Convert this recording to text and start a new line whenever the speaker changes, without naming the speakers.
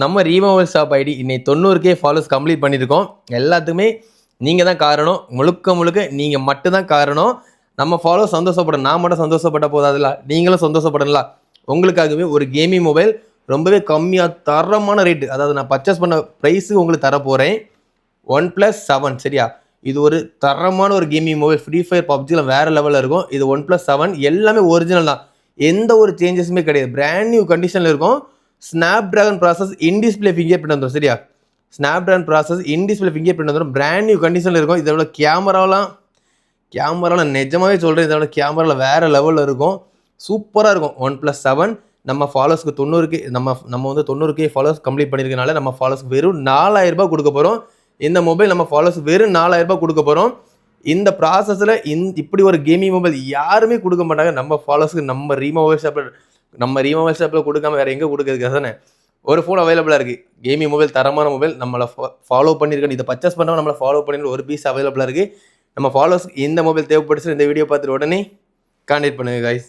நம்ம ரீமோவல் shop ID இன்னைக்கு தொண்ணூறுக்கே follows complete பண்ணியிருக்கோம். எல்லாத்துக்குமே நீங்கள் தான் காரணம். முழுக்க முழுக்க நீங்கள் மட்டும்தான் காரணம். நம்ம ஃபாலோ சந்தோஷப்பட நான் மட்டும் சந்தோஷப்பட்ட போதாதுல நீங்களும் சந்தோஷப்படலாம் உங்களுக்காகவே ஒரு கேமிங் மொபைல் ரொம்பவே கம்மியாக தரமான ரேட்டு அதாவது நான் பர்ச்சேஸ் பண்ண ப்ரைஸுக்கு உங்களுக்கு தர போகிறேன் ஒன் ப்ளஸ் செவன் சரியா? இது ஒரு தரமான ஒரு கேமிங் மொபைல் ஃப்ரீ ஃபயர் பப்ஜியில் வேறு லெவலில் இருக்கும். இது ஒன் ப்ளஸ் செவன் எல்லாமே ஒரிஜினல் தான். எந்த ஒரு சேஞ்சஸுமே கிடையாது. பிராண்ட் நியூ கண்டிஷனில் இருக்கும். Snapdragon process in display fingerprint வந்துடும் சரியா? Snapdragon process in display fingerprint வந்துடும் பிராண்ட் நியூ கண்டிஷனில் இருக்கும். இதோட கேமராலாம் கேமராவில் நிஜமாவே சொல்கிறேன் இதோட கேமராவில் வேறு லெவலில் இருக்கும். சூப்பராக இருக்கும். ஒன் ப்ளஸ் செவன் நம்ம ஃபாலோஸ்க்கு தொண்ணூறுக்கு நம்ம நம்ம வந்து தொண்ணூறுக்கே ஃபாலோஸ் கம்ப்ளீட் பண்ணியிருக்கனால நம்ம ஃபாலோஸ்க்கு வெறும் நாலாயிரரூபா கொடுக்க போகிறோம் இந்த மொபைல் நம்ம ஃபாலோஸ் வெறும் நாலாயிரம் ரூபாய் கொடுக்க போகிறோம் இந்த ப்ராசஸில் இந் இப்படி ஒரு கேமிங் மொபைல் யாருமே கொடுக்க மாட்டாங்க. நம்ம ஃபாலோஸ்க்கு நம்ம ரீமா மொபைல் ஷாப்பில் நம்ம ரீமொபைல் ஷாப்பில் கொடுக்காம வேறு எங்கே கொடுக்குறதுக்கு தானே? ஒரு ஃபோன் அவைலபிளாக இருக்குது கேமிங் மொபைல் தரமான மொபைல் நம்மளை ஃபாலோ பண்ணியிருக்கணும் இதை பர்ச்சேஸ் பண்ணால் நம்மளை ஃபாலோ பண்ணிட்டு ஒரு பீஸ் அவைலபிளாக இருக்குது நம்ம ஃபாலோஸ் எந்த மொபைல் தேவைப்படுச்சு இந்த வீடியோ பார்த்துட்டு உடனே கான்டாக்ட் பண்ணுங்கள் கைஸ்